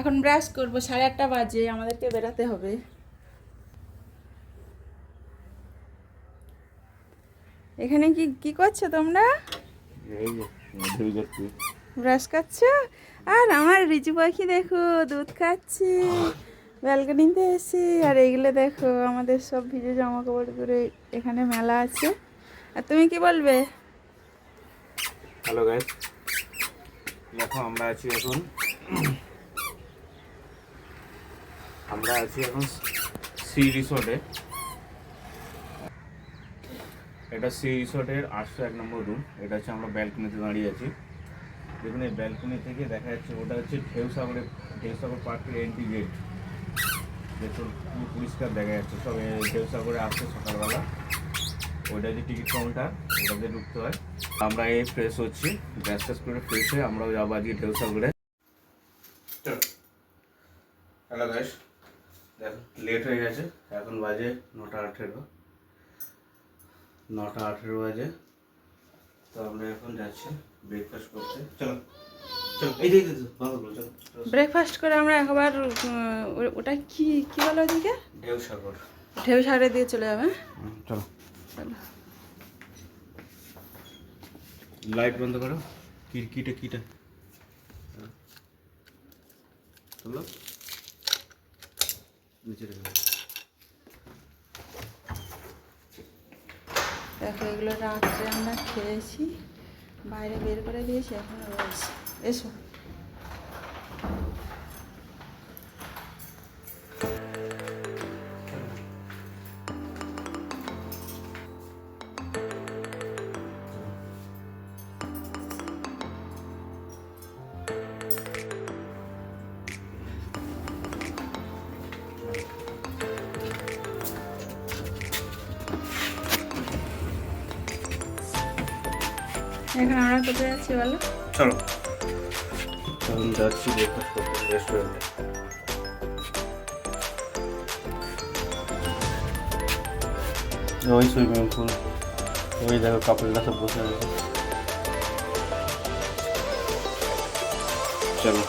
এখন ব্রাশ করব সাড়ে আটটা বাজে আমাদেরকে বেরাতে হবে। এখানে কি কি করছ তোমরা? ব্রাশ করছ? আর আমার রিজু পাখি দেখো দুধ খাচ্ছে ব্যালকনিতে এসে। আর এইগুলো দেখো আমাদের সব ভিজে জামা কাপড় করে এখানে মেলা আছে। আর তুমি কি বলবে? হ্যালো গাইস দেখো আমরা আছি এখন আমরা আছি এখন সি রিসোর্টে। এটা সি রিসোর্টের আটশো এক নম্বর রুম। এটা হচ্ছে আমরা ব্যালকনিতে দাঁড়িয়ে আছি। দেখুন এই ব্যালকনি থেকে দেখা যাচ্ছে ওটা হচ্ছে ঢেউসাগরের ঢেউসাগর পার্কের এন্ট্রি গেট দেখুন পুরো পরিষ্কার দেখা যাচ্ছে। সব ঢেউসাগরে আসছে সকালবেলা। ওইটা যে টিকিট কাউন্টার ওটা ওটাতে ঢুকতে হয়। আমরা এই ফ্রেশ হচ্ছি। গ্যাস ট্যাস করে ফ্রেশ হয়ে আমরাও যাব আজকে ঢেউসাগরে। হ্যালো গ্যাস দেখো লেট হয়ে গেছে এখন বাজে নটা আঠেরো। নটা আঠেরো বাজে। তো আমরা এখন যাচ্ছি ব্রেকফাস্ট করতে। চলো। ব্রেকফাস্ট করে আমরা একবার ওটা কি কি বলো ওদিকে? ঢেউসাগর ঢেউ সারে দিয়ে চলে যাবে। চলো। চলো। লাইট বন্ধ করো। কিটা কিটা। চলো। নিচে রেখে দেখো এগুলো রাত্রে আমরা খেয়েছি। বাইরে বের করে দিয়েছি এখন রয়েছে। এসো। এখন আমরা কোথায় যাচ্ছি বলো? চলো। এখন যাচ্ছি ব্রেকফাস্ট করতে রেস্টুরেন্টে ওই সুইমিং পুল ওই দেখো কাপড়টা সব বসে আছে। চলো।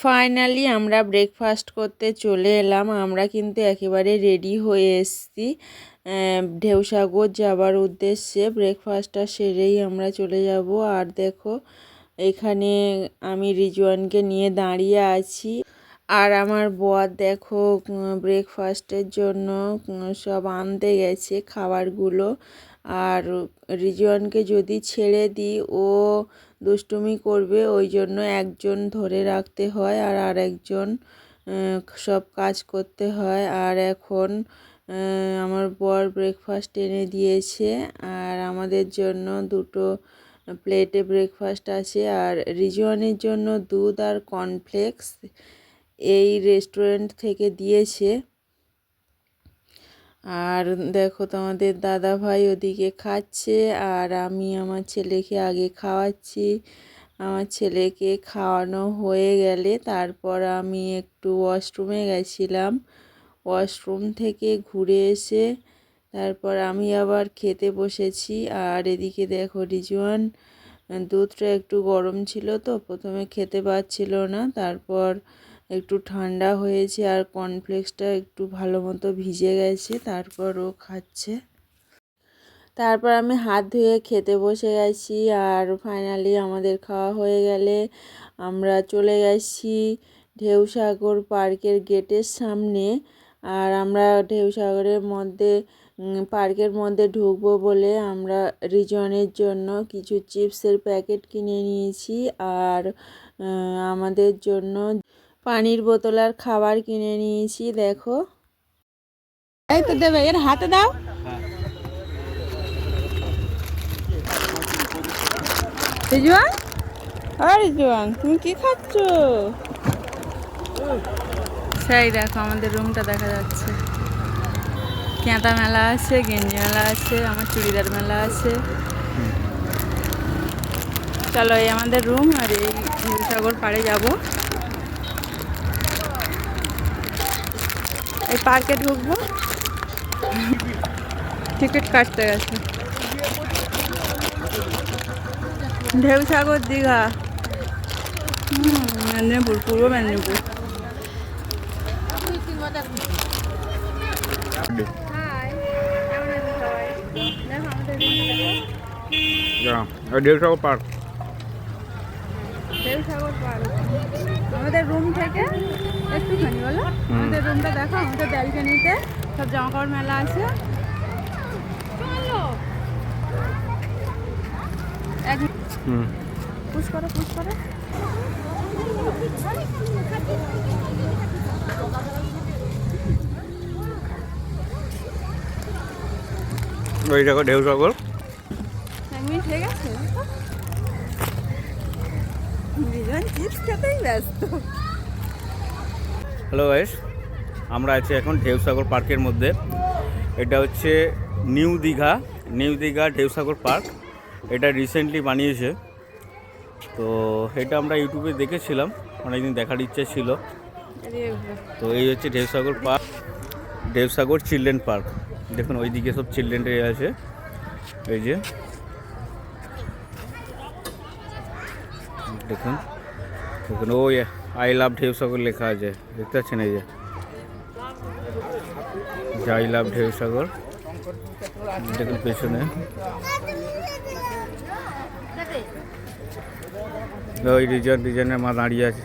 ফাইনালি আমরা ব্রেকফাস্ট করতে চলে এলাম। আমরা কিন্তু একেবারে রেডি হয়ে এসেছি। ঢেউসাগর যাবার উদ্দেশ্যে ব্রেকফাস্টটা সেরেই আমরা চলে যাব। আর দেখো, এখানে আমি রিজওয়ানকে নিয়ে দাঁড়িয়ে আছি। আর আমার বর দেখো ব্রেকফাস্টের জন্য সব আনতে গেছে খাবারগুলো। আর রিজওয়ানকে যদি ছেড়ে দিই, ও দুষ্টুমি করবে, ওই জন্য একজন ধরে রাখতে হয় আর আরেকজন সব কাজ করতে হয়। আর এখন আমার বর ব্রেকফাস্ট এনে দিয়েছে আর আমাদের জন্য দুটো প্লেটে ব্রেকফাস্ট আছে। আর রিজওয়ানের জন্য দুধ আর কর্নফ্লেক্স এই রেস্টুরেন্ট থেকে দিয়েছে। আর দেখো তোমাদের দাদা ভাই ওদিকে খাচ্ছে, আর আমি আমার ছেলেকে আগে খাওয়াচ্ছি। আমার ছেলেকে খাওয়ানো হয়ে গেলে তারপর আমি একটু ওয়াশরুমে গেছিলাম। ওয়াশরুম থেকে ঘুরে এসে তারপর আমি আবার খেতে বসেছি। আর এদিকে দেখো রিজওয়ান, দুধটা একটু গরম ছিল তো, প্রথমে খেতে পারছিল না। তারপর একটু ঠান্ডা হয়েছে আর কর্নফ্লেক্সটা একটু ভালো মতো ভিজে গেছে, তারপর ও খাচ্ছে। তারপর আমি হাত ধুয়ে খেতে বসে গেছি আর ফাইনালি আমাদের খাওয়া হয়ে গেলে আমরা চলে গেছি ঢেউসাগর পার্কের গেটের সামনে। আর আমরা ঢেউসাগরের মধ্যে পার্কের মধ্যে ঢুকবো বলে আমরা রিজনের জন্য কিছু চিপসের প্যাকেট কিনে নিয়েছি। আর আমাদের জন্য পানির বোতল আর খাবার কিনে নিয়েছি দেখো। এই তো দেবে এর হাতে দাও। রিজওয়ান? আর রিজওয়ান তুমি কি খাচ্ছ? সেই দেখো আমাদের রুমটা দেখা যাচ্ছে। কেঁতা মেলা আছে গেঞ্জি মেলা আছে আমার চুড়িদার মেলা আছে। চলো এই আমাদের রুম আর এই সাগর পাড়ে যাব। এই পার্কে ঢুকবো। টিকিট কাটতে গেছে। ঢেউ সাগর দীঘা। হুম মেদিনীপুর পূর্ব মেদিনীপুর। দেড়শো পার্ক। সাগর পার্ক। আমাদের রুম থেকে একটুখানি বলো। আমাদের রুমটা দেখো আমাদের ব্যালকনিতে সব জামা কাপড় মেলা আছে। পুশ করো পুশ করো। ওই দেখো ঢেউ সাগর চিপস খেতেই ব্যস্ত। হ্যালো গাইস আমরা আছি এখন ঢেউসাগর পার্কের মধ্যে। এটা হচ্ছে new Digha. New Digha Dheusagar park. এটা রিসেন্টলি বানিয়েছে। তো এটা আমরা ইউটিউবে দেখেছিলাম। অনেকদিন দেখার ইচ্ছে ছিল। তো এই হচ্ছে Dheusagar park. Dheusagar children park. দেখুন, ওইদিকে সব চিলড্রেন আছে। এই যে। দেখুন দেখুন। ওই আই লাভ ঢেউসাগর লেখা আছে, দেখতে পাচ্ছেন এই যে। আই লাভ ঢেউসাগর দেখুন পেছনে। ওই রিজন, রিজনের মা দাঁড়িয়ে আছে।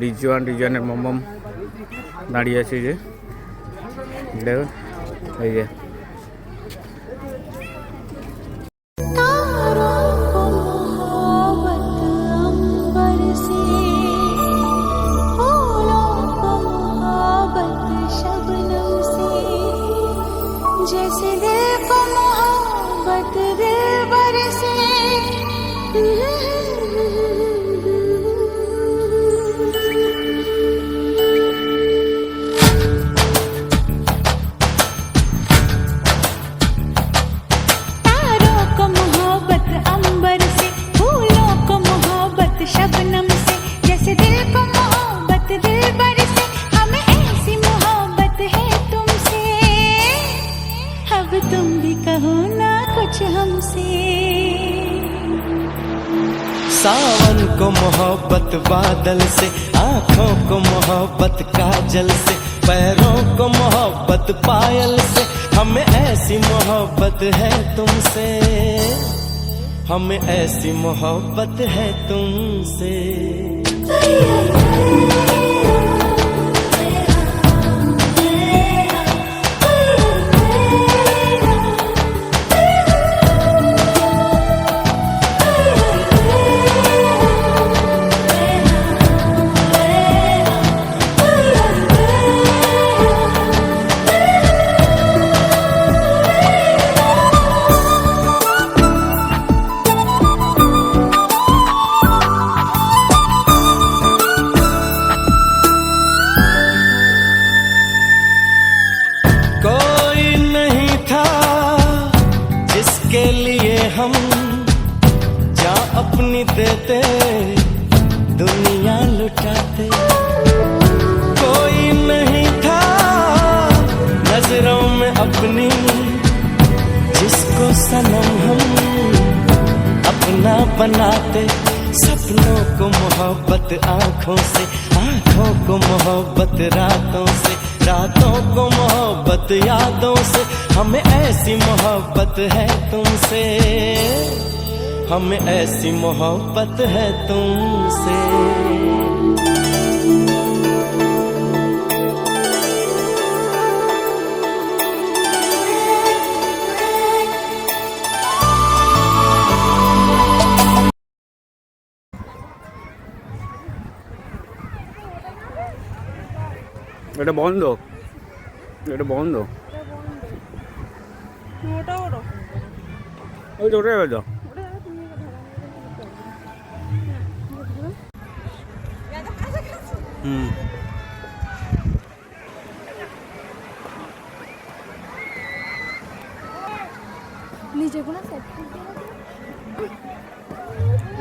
রিজওয়ান রিজনের মমম দাঁড়িয়ে আছে যে। দেখুন, এই যে। बादल से, आँखों को मोहब्बत काजल से, पैरों को मोहब्बत पायल से, हमें ऐसी मोहब्बत है तुमसे। हमें ऐसी मोहब्बत है तुमसे। हम जा अपनी देते, दुनिया लुटाते। कोई नहीं था नज़रों में अपनी, जिसको सनम हम अपना बनाते। सपनों को मोहब्बत आँखों से, आँखों को मोहब्बत रातों से। रातों को मोहब्बत यादों से, हमें ऐसी मोहब्बत है तुमसे। हमें ऐसी मोहब्बत है तुमसे। এটা বন্ধ। এটা বন্ধ। ওই তো হুম।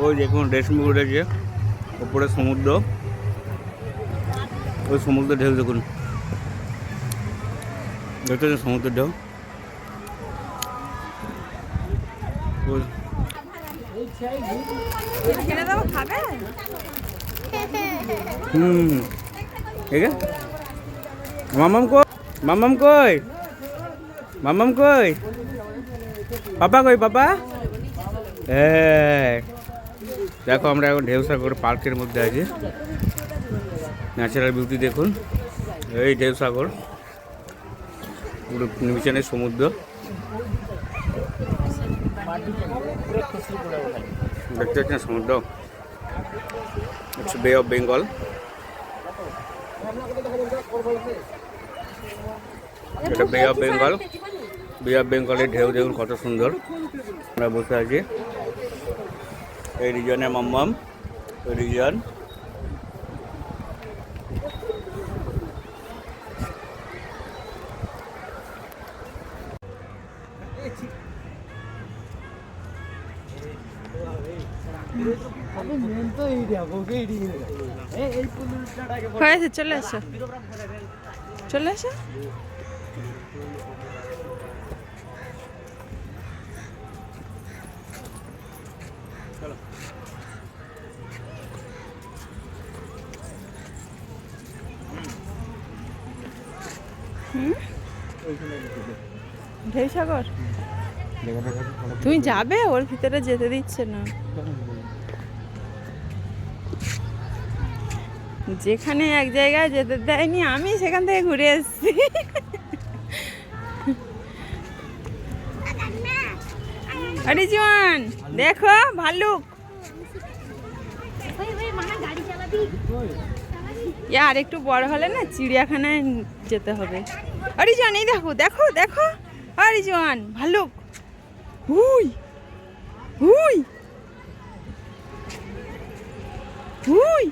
ওই দেখুন রেশমি উঠেছে ওপরে সমুদ্র। ওই সমুদ্রের ঢেউ দেখুন। দেখতে সমুদ্রের ঢেউ? হুম। মামাম কই? মামাম কই? মামাম কই? পাপা কই পাপা? দেখো আমরা এখন ঢেউসাগর পার্কের মধ্যে আছি। ন্যাচারাল বিউটি দেখুন। এই ঢেউসাগর পুরো নিচে সমুদ্র। দেখতে পাচ্ছেন সমুদ্র? বে অফ বেঙ্গল এটা বে অফ বেঙ্গল বে অফ বেঙ্গলের ঢেউ দেখুন, কত সুন্দর। আমরা বসে আছি। এই রিজনে মাম্মাম। রিজন হয়েছে চলে এসো। চলে এসো? ঢেউ সাগর? তুমি যাবে? ওর ভিতরে যেতে দিচ্ছে না। যেখানে এক জায়গায় যেতে দেয়নি, আমি সেখান থেকে ঘুরে এসেছি। আরে দেখো, ভাল্লুক। আর একটু বড় হলে না চিড়িয়াখানায় যেতে হবে। আরে এই দেখো দেখো দেখো। আরে ভাল্লুক। হুই হুই। হুই।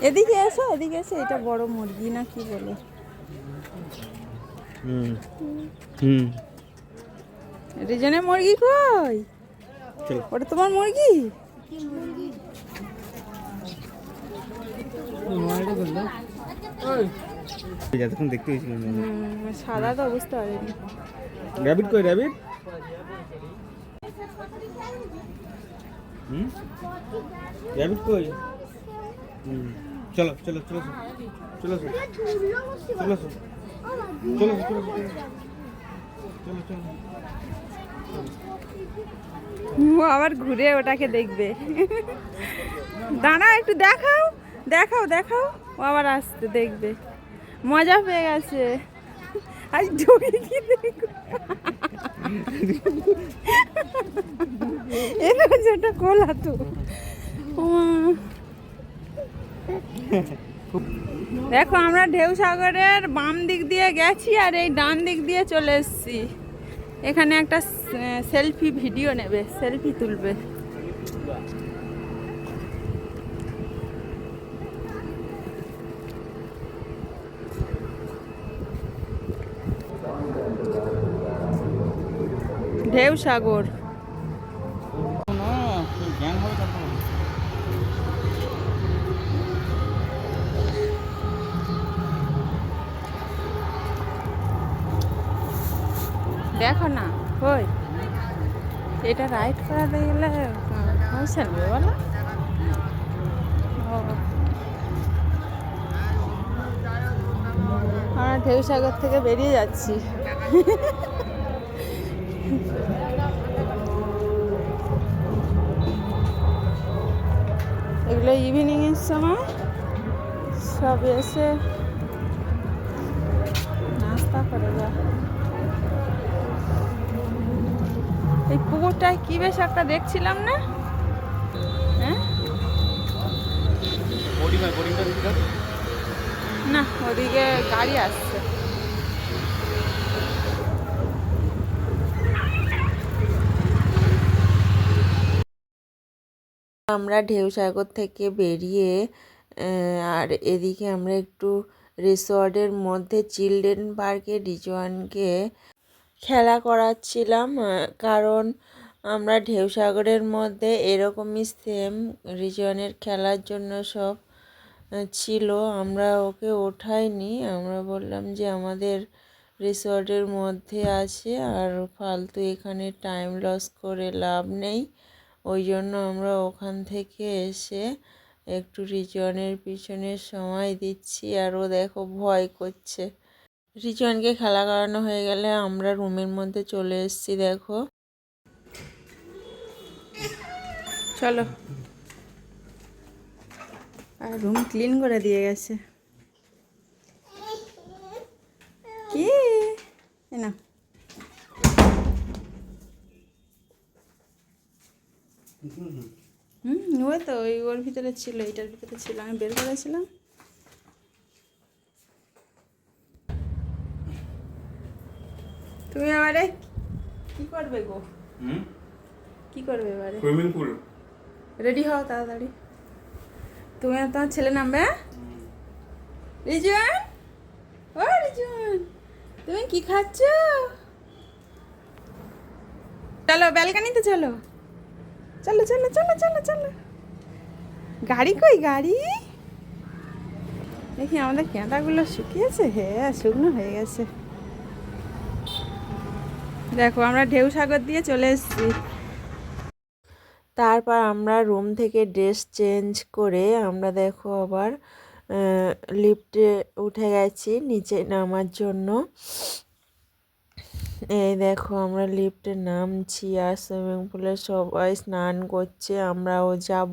এদিকে এসো এদিকে এসো এটা বড় মুরগি না কি বলে? হুম। হুম। রিজনের মুরগি কই? ওটা তোমার মুরগি? যতক্ষণ দেখতে হয়েছিল সাদা তো বুঝতে পারিনি র্যাবিট কই র্যাবিট হুম র্যাবিট কই হুম চলো চলো চলো চলো চলো চলো চলো চলো চলো চলো চলো আবার ঘুরে ওটাকে দেখবে দাঁড়া একটু দেখাও দেখাও দেখাও ও আবার আসতে দেখবে। মজা পেয়ে গেছে। দেখো। আমরা ঢেউ সাগরের বাম দিক দিয়ে গেছি আর এই ডান দিক দিয়ে চলে এসেছি। এখানে একটা সেলফি ভিডিও নেবে সেলফি তুলবে। ঢেউ সাগর। দেখো না, কই? এটা রাইড করাতে গেলে পৌঁছে নেবে বলো। আমরা ঢেউ সাগর থেকে বেরিয়ে যাচ্ছি। এগুলো ইভিনিংয়ের সময় সব এসে নাস্তা করে যায় এই পুকুরটায় কি বেশ একটা দেখছিলাম না? হ্যাঁ? না ওদিকে গাড়ি আসছে। আমরা ঢেউসাগর থেকে বেরিয়ে আর এদিকে আমরা একটু রিসর্টের মধ্যে চিলড্রেন পার্কে রিজওয়ানকে খেলা করাচ্ছিলাম কারণ আমরা ঢেউসাগরের মধ্যে এরকমই সেম রিজওয়ানের খেলার জন্য সব ছিল। আমরা ওকে ওঠাইনি। আমরা বললাম যে আমাদের রিসর্টের মধ্যে আছে আর ফালতু এখানে টাইম লস করে লাভ নেই। ওই জন্য আমরা ওখান থেকে এসে একটু রিজনের পিছনে সময় দিচ্ছি আর ও দেখো ভয় করছে। রিজনকে খেলা করানো হয়ে গেলে আমরা রুমের মধ্যে চলে এসেছি, দেখো। চলো। আর রুম ক্লিন করে দিয়ে গেছে। কি? না হুম ওই তো ওই ওর ভিতরে ছিল এইটার ভিতরে ছিল আমি বের করেছিলাম। তুমি এবারে কি করবে গো? হুম? কি করবে এবারে? Swimming pool. রেডি হও তাড়াতাড়ি। তুমি আর তোমার ছেলে নামবে? রিজুয়ান ও রিজুয়ান তুমি কি খাচ্ছ? চলো ব্যালকানিতে চলো। চলো চলো চলো চলো চলো। গাড়ি কই, গাড়ি? দেখি আমাদের কেঁদাগুলো শুকিয়েছে? হ্যাঁ শুকনো হয়ে গেছে। দেখো, আমরা ঢেউ সাগর দিয়ে চলে এসেছি। তারপর আমরা রুম থেকে ড্রেস চেঞ্জ করে আমরা দেখো আবার লিফটে উঠে গেছি, নিচে নামার জন্য। এই দেখো আমরা লিফটে নামছি, আর সুইমিং পুলে সবাই স্নান করছে, আমরাও যাব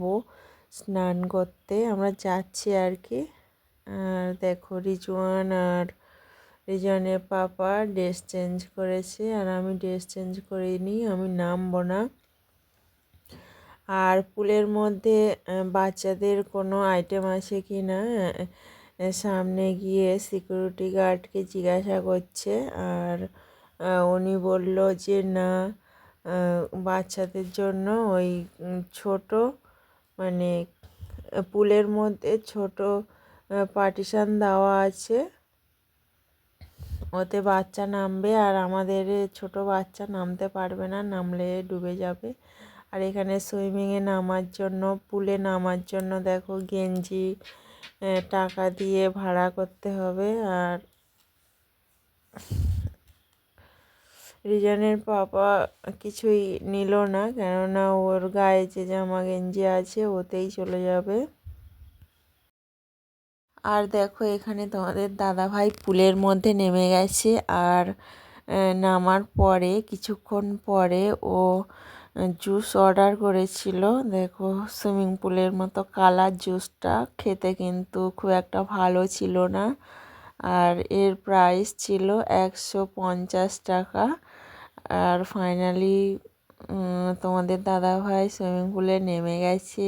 স্নান করতে, আমরা যাচ্ছি আর কি। আর দেখো রিজওয়ান আর রিজওয়ানের পাপা ড্রেস চেঞ্জ করেছে, আর আমি ড্রেস চেঞ্জ করিনি, আমি নামবো না। আর পুলের মধ্যে বাচ্চাদের কোনো আইটেম আছে কি না সামনে গিয়ে সিকিউরিটি গার্ডকে জিজ্ঞাসা করছে, আর উনি বলল যে, না বাচ্চাদের জন্য ওই ছোট মানে পুলের মধ্যে ছোট পার্টিশান দেওয়া আছে। ওতে বাচ্চা নামবে আর আমাদের ছোট বাচ্চা নামতে পারবে না, নামলে ডুবে যাবে। আর এখানে সুইমিংয়ে নামার জন্য, পুলে নামার জন্য দেখো গেঞ্জি টাকা দিয়ে ভাড়া করতে হবে। আর রিজনের পাপা কিছুই নিল না, কেননা ওর গায়ে যে জামা গেঞ্জি আছে ওতেই চলে যাবে। আর দেখো, এখানে তোমাদের দাদা ভাই পুলের মধ্যে নেমে গেছে আর নামার পরে, কিছুক্ষণ পরে ও জুস অর্ডার করেছিল। দেখো, সুইমিং পুলের মতো কালার জুসটা খেতে কিন্তু খুব একটা ভালো ছিল না। আর এর প্রাইস ছিল একশো পঞ্চাশ টাকা। আর ফাইনালি তোমাদের দাদা ভাই সুইমিং পুলে নেমে গেছে।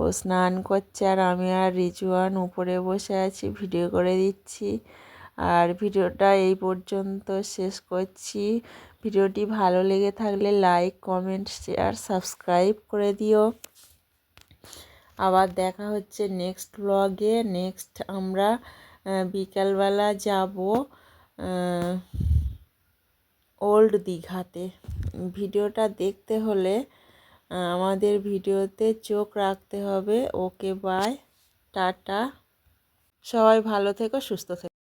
ও স্নান করছে আর আমি আর রিজওয়ান উপরে বসে আছি ভিডিও করে দিচ্ছি। আর ভিডিওটা এই পর্যন্ত শেষ করছি। ভিডিওটি ভালো লেগে থাকলে লাইক কমেন্ট শেয়ার সাবস্ক্রাইব করে দিও। আবার দেখা হচ্ছে নেক্সট ব্লগে নেক্সট আমরা বিকালবেলা যাব। ওল্ড দীঘাতে। ভিডিওটা দেখতে হলে আমাদের ভিডিওতে চোখ রাখতে হবে। Okay bye tata. সবাই ভালো থেকো, সুস্থ থেকো.